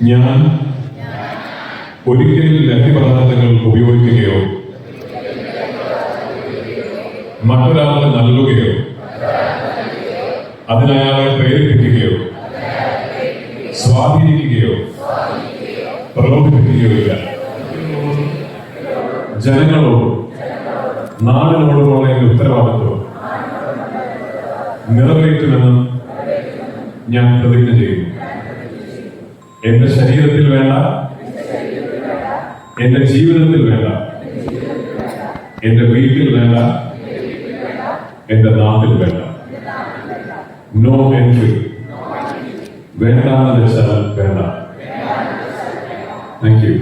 ഞാൻ ഒരിക്കലും ലഹരിപദാർത്ഥങ്ങൾ ഉപയോഗിക്കുകയോ മറ്റൊരാളെ നൽകുകയോ അതിനയാളെ പ്രേരിപ്പിക്കുകയോ സ്വാധീനിക്കുകയോ പ്രലോഭിപ്പിക്കുകയോ ഇല്ല ജനങ്ങളോടും നാടിനോടുമുള്ള എന്റെ ഉത്തരവാദിത്വം നിറവേറ്റുമെന്ന് ഞാൻ പ്രതിജ്ഞ ചെയ്യുന്നു. എന്റെ ശരീരത്തിൽ വേണ്ട എന്റെ ജീവിതത്തിൽ വേണ്ട എന്റെ വീട്ടിൽ വേണ്ട എന്റെ നാട്ടിൽ വേണ്ട നോ എൻട്രി വേണ്ട എന്ന് വെച്ചാൽ വേണ്ട താങ്ക് യു